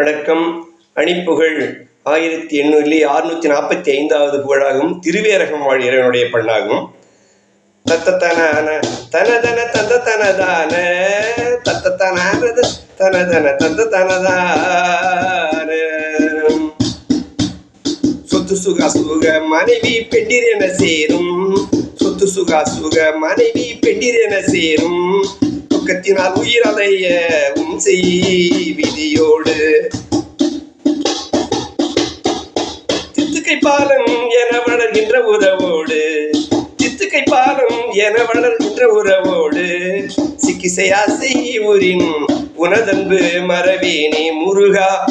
வணக்கம். அணிப்புகழ் ஆயிரத்தி எண்ணூறிலே அறுநூத்தி நாற்பத்தி ஐந்தாவது புகழாகும் திருவேரகம் வாழ் இறைவனுடைய பண்ணாகும் தத்தத்தனான தனதன தந்த தனதான தத்தத்தனானது தனதன தந்த தனதான சொத்து சுகா சுக மனைவி பெண்டிரென சேரும். சொத்து சுகா சுக மனைவி பெண்டிரென சேரும். துக்கத்தினால் உயிரலைய உன் செய் விதியோடு. தித்துக்கை பாலம் என வளர்கின்ற உறவோடு. தித்துக்கை பாலம் என வளர்கின்ற உறவோடு. சிக்கிசையாசை ஊரின் உனதன்பு மரவேணி முருகா.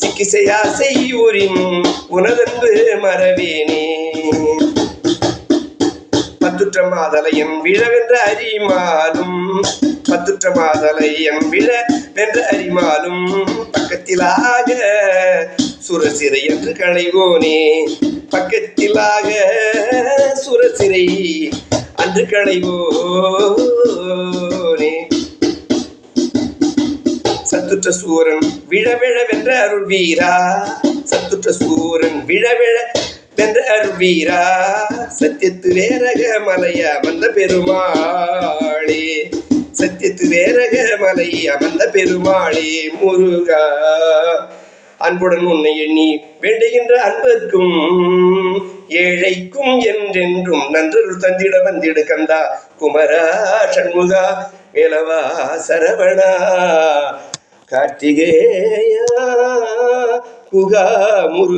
சிக்கிசையாசை ஊரின் உனதன்பு மரவேணி பத்துற்ற மாதலையன் விழவென்ற அரிமாலும் பத்துற்ற மாதலையன் விழ வென்ற அரிமாலும் பக்கத்திலாக சுரசிறை என்று களைவோனே பக்கத்திலாக சுரசிறை அன்று களைவோனே. சத்துற்ற சூரன் விழவிழ வென்ற அருள் வீரா சத்துற்ற சூரன் விழவிழ வென்ற அருள் வீரா சத்தியத்து வேரக மலைய அமர்ந்த பெருமாளே. சத்தியத்து வேரக மலை அமர்ந்த பெருமாளே முருகா. அன்புடன் உன்னை எண்ணி வேண்டுகின்ற அன்பர்க்கும் ஏழைக்கும் என்றென்றும் நன்றருள் தந்திட வந்திடு கந்தா. குமரா சண்முகா வேலவா சரவணா. கார்த்திகேயா குகா முரு